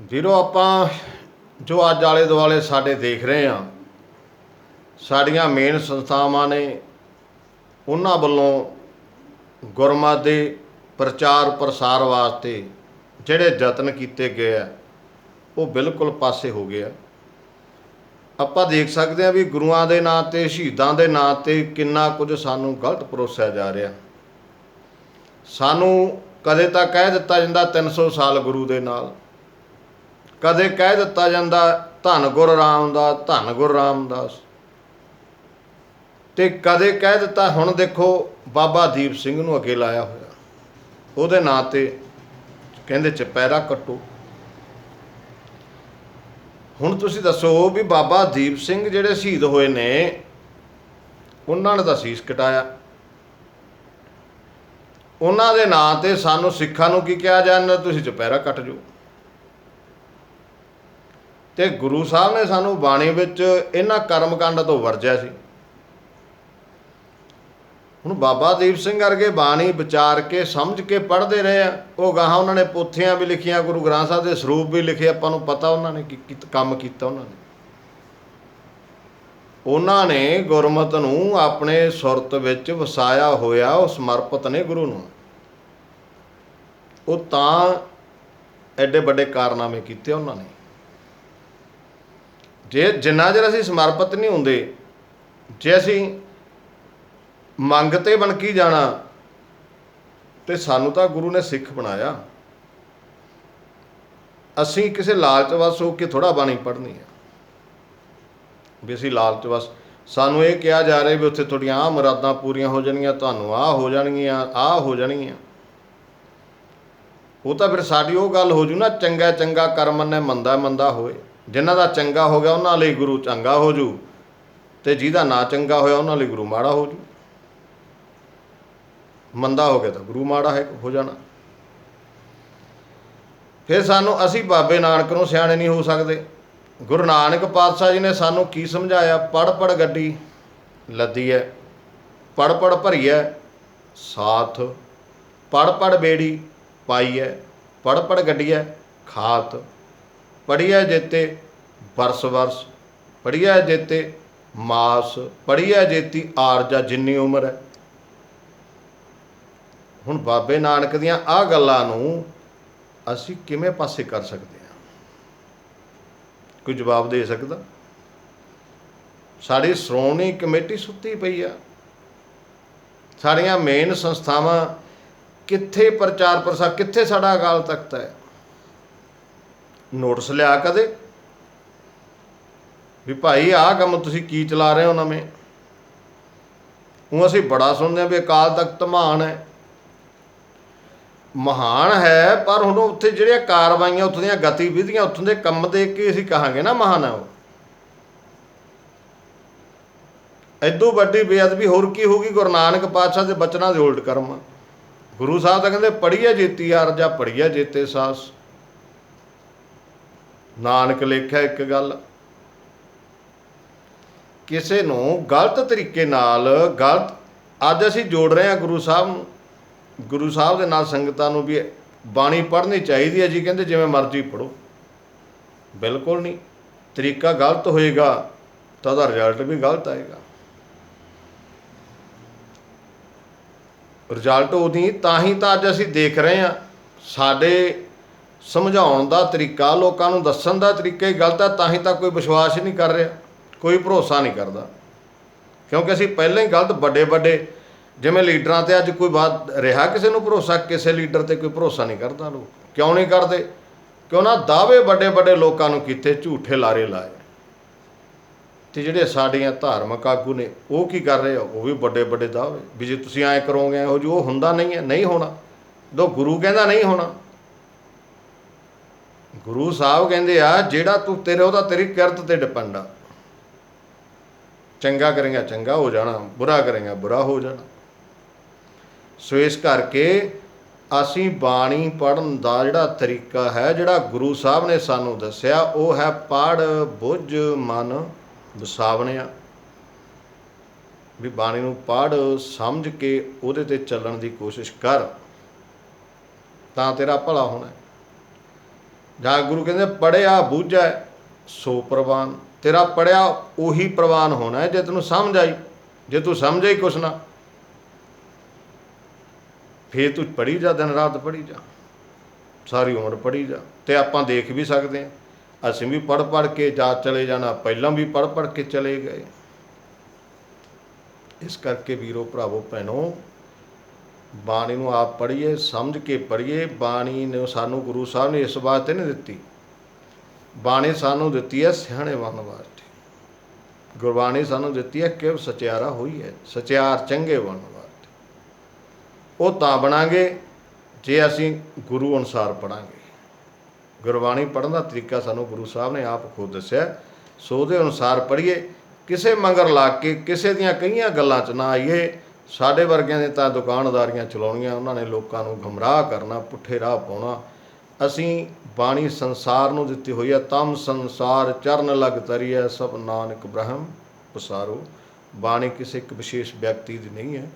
ਵੀਰੋ, ਆਪਾਂ ਜੋ ਅੱਜ ਆਲੇ ਦੁਆਲੇ ਸਾਡੇ ਦੇਖ ਰਹੇ ਆ ਸਾਡੀਆਂ ਮੇਨ ਸੰਸਥਾਵਾਂ ਨੇ, ਉਹਨਾਂ ਵੱਲੋਂ ਗੁਰਮਤ ਦੇ ਪ੍ਰਚਾਰ ਪ੍ਰਸਾਰ ਵਾਸਤੇ ਜਿਹੜੇ ਯਤਨ ਕੀਤੇ ਗਏ ਆ, ਉਹ ਬਿਲਕੁਲ ਪਾਸੇ ਹੋ ਗਏ ਆ। ਆਪਾਂ ਦੇਖ ਸਕਦੇ ਆ ਵੀ ਗੁਰੂਆਂ ਦੇ ਨਾਂ ਤੇ, ਸ਼ਹੀਦਾਂ ਦੇ ਨਾਂ ਤੇ ਕਿੰਨਾ ਕੁਝ ਸਾਨੂੰ ਗਲਤ ਪਰੋਸਿਆ ਜਾ ਰਿਹਾ। ਸਾਨੂੰ ਕਦੇ ਤਾਂ ਕਹਿ ਦਿੱਤਾ ਜਾਂਦਾ 300 ਸਾਲ ਗੁਰੂ ਦੇ ਨਾਲ ਕਦੇ ਕਹਿ ਦਿੱਤਾ ਜਾਂਦਾ, ਧੰਨ ਗੁਰ ਰਾਮ ਰਾਮਦਾਸ, ਧੰਨ ਗੁਰ ਰਾਮਦਾਸ। ਤੇ ਕਦੇ ਕਹਿ ਦਿੱਤਾ, ਹੁਣ ਦੇਖੋ ਬਾਬਾ ਦੀਪ ਸਿੰਘ ਨੂੰ ਅੱਗੇ ਲਾਇਆ ਹੋਇਆ। ਉਹਦੇ ਨਾਂ ਤੇ ਕਹਿੰਦੇ ਚਪੈਰਾ ਕੱਟੋ। ਹੁਣ ਤੁਸੀਂ ਦੱਸੋ ਵੀ ਬਾਬਾ ਦੀਪ ਸਿੰਘ ਜਿਹੜੇ ਸ਼ਹੀਦ ਹੋਏ ਨੇ, ਉਹਨਾਂ ਨੇ ਤਾਂ ਸੀਸ ਕਟਾਇਆ। ਉਹਨਾਂ ਦੇ ਨਾਂ ਤੇ ਸਾਨੂੰ ਸਿੱਖਾਂ ਨੂੰ ਕੀ ਕਿਹਾ ਜਾਂਦਾ, ਤੁਸੀਂ ਚਪੈਰਾ ਕੱਟ ਜੋ ਤੇ ਗੁਰੂ ਸਾਹਿਬ ਨੇ ਸਾਨੂੰ ਬਾਣੀ ਵਿੱਚ ਇਹਨਾਂ ਕਰਮਕਾਂਡ ਤੋਂ ਵਰਜਿਆ ਸੀ। ਹੁਣ ਬਾਬਾ ਦੀਪ ਸਿੰਘ ਵਰਗੇ ਬਾਣੀ ਵਿਚਾਰ ਕੇ, ਸਮਝ ਕੇ ਪੜ੍ਹਦੇ ਰਹੇ ਆ। ਉਹ ਗਾਹਾਂ ਉਹਨਾਂ ਨੇ ਪੋਥੀਆਂ ਵੀ ਲਿਖੀਆਂ, ਗੁਰੂ ਗ੍ਰੰਥ ਸਾਹਿਬ ਦੇ ਸਰੂਪ ਵੀ ਲਿਖੇ, ਆਪਾਂ ਨੂੰ ਪਤਾ ਉਹਨਾਂ ਨੇ ਕੀ ਕੀ ਕੰਮ ਕੀਤਾ ਉਹਨਾਂ ਨੇ। ਉਹਨਾਂ ਨੇ ਗੁਰਮਤ ਨੂੰ ਆਪਣੇ ਸੁਰਤ ਵਿੱਚ ਵਸਾਇਆ ਹੋਇਆ, ਉਹ ਸਮਰਪਿਤ ਨੇ ਗੁਰੂ ਨੂੰ। ਉਹ ਤਾਂ ਐਡੇ ਵੱਡੇ ਕਾਰਨਾਮੇ ਕੀਤੇ ਉਹਨਾਂ ਨੇ। ਜੇ ਜਿੰਨਾ ਚਿਰ ਅਸੀਂ ਸਮਰਪਿਤ ਨਹੀਂ ਹੁੰਦੇ, ਜੇ ਅਸੀਂ ਮੰਗ ਤੇ ਬਣਕੀ ਜਾਣਾ, ਤੇ ਸਾਨੂੰ ਤਾਂ ਗੁਰੂ ਨੇ ਸਿੱਖ ਬਣਾਇਆ। ਅਸੀਂ ਕਿਸੇ ਲਾਲਚ ਵਸ ਹੋ ਕੇ ਥੋੜਾ ਬਾਣੀ ਪੜ੍ਹਨੀ ਹੈ। ਵੀ ਅਸੀਂ ਲਾਲਚ ਵਸ, ਸਾਨੂੰ ਇਹ ਕਿਹਾ ਜਾ ਰਿਹਾ ਵੀ ਉੱਥੇ ਤੁਹਾਡੀਆਂ ਆਹ ਮੁਰਾਦਾਂ ਪੂਰੀਆਂ ਹੋ ਜਾਣਗੀਆਂ, ਤੁਹਾਨੂੰ ਆਹ ਹੋ ਜਾਣਗੀਆਂ, ਆਹ ਹੋ ਜਾਣਗੀਆਂ। ਉਹ ਤਾਂ ਫਿਰ ਸਾਡੀ ਉਹ ਗੱਲ ਹੋ ਜੂ ਨਾ ਚੰਗਾ ਚੰਗਾ ਕਰਮ ਨੇ ਮੰਦਾ ਮੰਦਾ ਹੋਏ। ਜਿਨ੍ਹਾਂ ਦਾ ਚੰਗਾ ਹੋ ਗਿਆ, ਉਹਨਾਂ ਲਈ ਗੁਰੂ ਚੰਗਾ ਹੋ ਜੂ ਤੇ ਜਿਹਦਾ ਨਾ ਚੰਗਾ ਹੋਇਆ, ਉਹਨਾਂ ਲਈ ਗੁਰੂ ਮਾੜਾ ਹੋ ਜੂ। ਮੰਦਾ ਹੋ ਗਿਆ ਤਾਂ ਗੁਰੂ ਮਾੜਾ ਹੈ, ਹੋ ਜਾਣਾ। ਫਿਰ ਸਾਨੂੰ ਅਸੀਂ ਬਾਬੇ ਨਾਨਕ ਨੂੰ ਸਿਆਣੇ ਨਹੀਂ ਹੋ ਸਕਦੇ। ਗੁਰੂ ਨਾਨਕ ਪਾਤਸ਼ਾਹ ਜੀ ਨੇ ਸਾਨੂੰ ਕੀ ਸਮਝਾਇਆ? ਪੜ ਪੜ ਗੱਡੀ ਲੱਦੀ ਹੈ ਪੜ ਪੜ ਭਰੀ ਹੈ, ਸਾਥ। ਪੜ ਪੜ ਬੇੜੀ ਪਾਈ ਹੈ ਪੜ ਪੜ ਗੱਡੀ ਹੈ, ਖਾਤ। ਪੜੀਐ ਜੇਤੇ ਵਰਸ ਵਰਸ। ਪੜੀਐ ਜੇਤੇ, ਮਾਸ। ਪੜੀਐ ਜੇਤੀ ਆਰਜਾ, ਜਿੰਨੀ ਉਮਰ ਹੈ। ਹੁਣ ਬਾਬੇ ਨਾਨਕ ਦੀਆਂ ਆ ਗੱਲਾਂ ਨੂੰ ਅਸੀਂ ਕਿਵੇਂ ਪਾਸੇ ਕਰ ਸਕਦੇ ਹਾਂ? ਕੋਈ ਜਵਾਬ ਦੇ ਸਕਦਾ? ਸਾਡੀ ਸ਼੍ਰੋਮਣੀ ਕਮੇਟੀ ਸੁੱਤੀ ਪਈ ਆ। ਸਾਡੀਆਂ ਮੇਨ ਸੰਸਥਾਵਾਂ ਕਿੱਥੇ ਪ੍ਰਚਾਰ ਪ੍ਰਸਾਰ ਕਿੱਥੇ ਸਾਡਾ ਅਕਾਲ ਤਖਤ ਹੈ? ਨੋਟਿਸ ਲਿਆ ਕਦੇ? ਵੀ ਭਾਈ ਆਹ ਕੰਮ ਤੁਸੀਂ ਕੀ ਚਲਾ ਰਹੇ ਹੋ ਨਵੇਂ? ਉਹ ਅਸੀਂ ਬੜਾ ਸੁਣਦੇ ਆ ਵੀ ਅਕਾਲ ਤਖਤ ਮਹਾਨ ਹੈ। ਮਹਾਨ ਹੈ, ਪਰ ਹੁਣ ਉੱਥੇ ਜਿਹੜੀਆਂ ਕਾਰਵਾਈਆਂ, ਉੱਥੋਂ ਦੀਆਂ ਗਤੀਵਿਧੀਆਂ, ਉੱਥੋਂ ਦੇ ਕੰਮ ਦੇਖ ਕੇ ਅਸੀਂ ਕਹਾਂਗੇ ਨਾ ਮਹਾਨ ਹੈ ਉਹ। ਐਦੋਂ ਵੱਡੀ ਬੇਅਦਬੀ ਹੋਰ ਕੀ ਹੋਊਗੀ? ਗੁਰੂ ਨਾਨਕ ਪਾਤਸ਼ਾਹ ਦੇ ਬਚਨਾਂ ਦੇ ਉਲਟ ਕਰਮ। ਗੁਰੂ ਸਾਹਿਬ ਤਾਂ ਕਹਿੰਦੇ ਪੜੀਏ ਜੀਤੀ ਅਰਜਾ ਪੜੀਏ ਜੀਤੇ ਸਾਸ। ਨਾਨਕ ਲੇਖਿਆ ਇੱਕ ਗੱਲ। ਕਿਸੇ ਨੂੰ ਗਲਤ ਤਰੀਕੇ ਨਾਲ ਗਲਤ, ਅੱਜ ਅਸੀਂ ਜੋੜ ਰਹੇ ਹਾਂ ਗੁਰੂ ਸਾਹਿਬ ਨੂੰ, ਗੁਰੂ ਸਾਹਿਬ ਦੇ ਨਾਲ ਸੰਗਤਾਂ ਨੂੰ ਵੀ ਬਾਣੀ ਪੜ੍ਹਨੀ ਚਾਹੀਦੀ ਹੈ ਜੀ, ਕਹਿੰਦੇ ਜਿਵੇਂ ਮਰਜ਼ੀ ਪੜੋ ਬਿਲਕੁਲ ਨਹੀਂ, ਤਰੀਕਾ ਗਲਤ ਹੋਏਗਾ ਤਾਂ ਉਹਦਾ ਰਿਜ਼ਲਟ ਵੀ ਗਲਤ ਆਏਗਾ। ਰਿਜ਼ਲਟ ਉਹਦੀ ਤਾਂ ਹੀ ਤਾਂ ਅੱਜ ਅਸੀਂ ਦੇਖ ਰਹੇ ਹਾਂ, ਸਾਡੇ ਸਮਝਾਉਣ ਦਾ ਤਰੀਕਾ, ਲੋਕਾਂ ਨੂੰ ਦੱਸਣ ਦਾ ਤਰੀਕਾ ਹੀ ਗਲਤ ਹੈ, ਤਾਂ ਹੀ ਤਾਂ ਕੋਈ ਵਿਸ਼ਵਾਸ ਹੀ ਨਹੀਂ ਕਰ ਰਿਹਾ। ਕੋਈ ਭਰੋਸਾ ਨਹੀਂ ਕਰਦਾ। ਕਿਉਂਕਿ ਅਸੀਂ ਪਹਿਲਾਂ ਹੀ ਗਲਤ ਵੱਡੇ ਵੱਡੇ ਜਿਵੇਂ ਲੀਡਰਾਂ ਤੇ ਅੱਜ ਕੋਈ ਬਾਤ ਰਿਹਾ ਕਿਸੇ ਨੂੰ ਭਰੋਸਾ, ਕਿਸੇ ਲੀਡਰ ਤੇ ਕੋਈ ਭਰੋਸਾ ਨਹੀਂ ਕਰਦਾ ਲੋਕ। ਕਿਉਂ ਨਹੀਂ ਕਰਦੇ? ਕਿਉਂ ਨਾ ਦਾਅਵੇ ਵੱਡੇ ਵੱਡੇ ਲੋਕਾਂ ਨੂੰ ਕੀਤੇ ਝੂਠੇ ਲਾਰੇ ਲਾਏ। ਤੇ ਜਿਹੜੇ ਸਾਡੀਆਂ ਧਾਰਮਿਕ ਆਗੂ ਨੇ, ਉਹ ਕੀ ਕਰ ਰਹੇ ਆ? ਉਹ ਵੀ ਵੱਡੇ ਵੱਡੇ ਦਾਅਵੇ। ਵੀ ਜੇ ਤੁਸੀਂ ਐਂ ਕਰੋਗੇ ਉਹ ਜੋ ਹੁੰਦਾ ਨਹੀਂ ਹੈ, ਨਹੀਂ ਹੋਣਾ। ਦੋ ਗੁਰੂ ਕਹਿੰਦਾ ਨਹੀਂ ਹੋਣਾ। ਗੁਰੂ ਸਾਹਿਬ ਕਹਿੰਦੇ ਆ, ਜਿਹੜਾ ਤੂੰ ਤੇਰੇ, ਉਹਦਾ ਤੇਰੀ ਕਿਰਤ ਤੇ ਡਿਪੈਂਡ ਆ। ਚੰਗਾ ਕਰੇਗਾ, ਚੰਗਾ ਹੋ ਜਾਣਾ, ਬੁਰਾ ਕਰੇਗਾ, ਬੁਰਾ ਹੋ ਜਾਣਾ। ਸੋ ਇਸ ਕਰਕੇ ਅਸੀਂ ਬਾਣੀ ਪੜਨ ਦਾ ਜਿਹੜਾ ਤਰੀਕਾ ਹੈ, ਜਿਹੜਾ ਗੁਰੂ ਸਾਹਿਬ ਨੇ ਸਾਨੂੰ ਦੱਸਿਆ, ਉਹ ਹੈ ਪੜ ਬੁੱਝ, ਮਨ ਵਸਾਵਣਿਆ। ਵੀ ਬਾਣੀ ਨੂੰ ਪੜ ਸਮਝ ਕੇ ਉਹਦੇ ਤੇ ਚੱਲਣ ਦੀ ਕੋਸ਼ਿਸ਼ ਕਰ। ਤਾਂ ਤੇਰਾ ਭਲਾ ਹੋਣਾ। ਜਾਂ ਗੁਰੂ ਕਹਿੰਦੇ ਪੜਿਆ ਬੂਝੈ, ਸੋ ਪ੍ਰਵਾਨ। ਤੇਰਾ ਪੜਿਆ ਉਹੀ ਪ੍ਰਵਾਨ ਹੋਣਾ ਹੈ ਜੇ ਤੈਨੂੰ ਸਮਝ ਆਈ, ਜੇ ਤੂੰ ਸਮਝੇ ਹੀ ਕੁਛ ਨਾ। ਫੇਰ ਤੂੰ ਪੜੀ ਜਾ, ਦਿਨ ਰਾਤ ਪੜੀ ਜਾ, ਸਾਰੀ ਉਮਰ ਪੜੀ ਜਾ, ਤੇ ਆਪਾਂ ਦੇਖ ਵੀ ਸਕਦੇ ਹਾਂ। ਅਸੀਂ ਵੀ ਪੜ ਪੜ ਕੇ ਜਾ ਚਲੇ ਜਾਣਾ, ਪਹਿਲਾਂ ਵੀ ਪੜ ਪੜ ਕੇ ਚਲੇ ਗਏ। ਇਸ ਕਰਕੇ ਵੀਰੋ, ਭਰਾਵੋ, ਭੈਣੋ, ਬਾਣੀ ਨੂੰ ਆਪ ਪੜ੍ਹੀਏ, ਸਮਝ ਕੇ ਪੜ੍ਹੀਏ, ਬਾਣੀ ਨੇ ਸਾਨੂੰ ਗੁਰੂ ਸਾਹਿਬ ਨੇ ਇਸ ਵਾਸਤੇ ਨਹੀਂ ਦਿੱਤੀ। ਬਾਣੀ ਸਾਨੂੰ ਦਿੱਤੀ ਹੈ ਸਿਆਣੇ ਬਣਨ ਵਾਸਤੇ। ਗੁਰਬਾਣੀ ਸਾਨੂੰ ਦਿੱਤੀ ਹੈ ਕਿ ਸਚਿਆਰਾ ਹੋਈ ਹੈ ਸਚਿਆਰ ਚੰਗੇ ਬਣਨ ਵਾਸਤੇ। ਉਹ ਤਾਂ ਬਣਾਂਗੇ ਜੇ ਅਸੀਂ ਗੁਰੂ ਅਨੁਸਾਰ ਪੜਾਂਗੇ। ਗੁਰਬਾਣੀ ਪੜ੍ਹਨ ਦਾ ਤਰੀਕਾ ਸਾਨੂੰ ਗੁਰੂ ਸਾਹਿਬ ਨੇ ਆਪ ਖੁਦ ਦੱਸਿਆ। ਸੋ ਉਹਦੇ ਅਨੁਸਾਰ ਪੜ੍ਹੀਏ, ਕਿਸੇ ਮੰਗਰ ਲਾ ਕੇ ਕਿਸੇ ਦੀਆਂ ਕਈਆਂ ਗੱਲਾਂ 'ਚ ਨਾ ਆਈਏ, ਸਾਡੇ ਵਰਗਿਆਂ ਨੇ ਤਾਂ ਦੁਕਾਨਦਾਰੀਆਂ ਚਲਾਉਣੀਆਂ, ਉਹਨਾਂ ਨੇ ਲੋਕਾਂ ਨੂੰ ਗਮਰਾਹ ਕਰਨਾ, ਪੁੱਠੇ ਰਾਹ ਪਾਉਣਾ ਅਸੀਂ ਬਾਣੀ ਸੰਸਾਰ ਨੂੰ ਦਿੱਤੀ ਹੋਈ ਹੈ, ਤਮ ਸੰਸਾਰ ਚਰਨ ਲਗ ਤਰੀਐ, ਸਭ ਨਾਨਕ ਬ੍ਰਹਮ ਪਸਾਰੋ। ਬਾਣੀ ਕਿਸੇ ਇੱਕ ਵਿਸ਼ੇਸ਼ ਵਿਅਕਤੀ ਦੀ ਨਹੀਂ ਹੈ।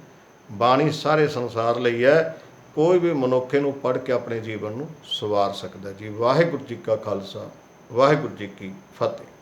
ਬਾਣੀ ਸਾਰੇ ਸੰਸਾਰ ਲਈ ਹੈ। ਕੋਈ ਵੀ ਮਨੁੱਖ ਨੂੰ ਪੜ੍ਹ ਕੇ ਆਪਣੇ ਜੀਵਨ ਨੂੰ ਸਵਾਰ ਸਕਦਾ ਜੀ ਵਾਹਿਗੁਰੂ ਜੀ ਕਾ ਖਾਲਸਾ, ਵਾਹਿਗੁਰੂ ਜੀ ਕੀ ਫਤਿਹ।